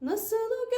Nasıl o